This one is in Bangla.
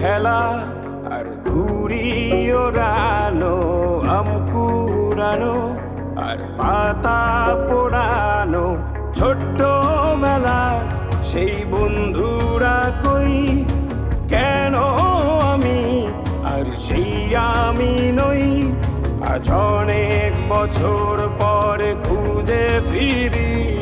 খেলা আর ঘুড়ি ওড়ানো আম আর পাতা পোড়ানো ছোট্ট মেলা সেই বন্ধুরা কই কেন আমি আর সেই আমি নই আজ অনেক বছর পরে খুঁজে ফিরি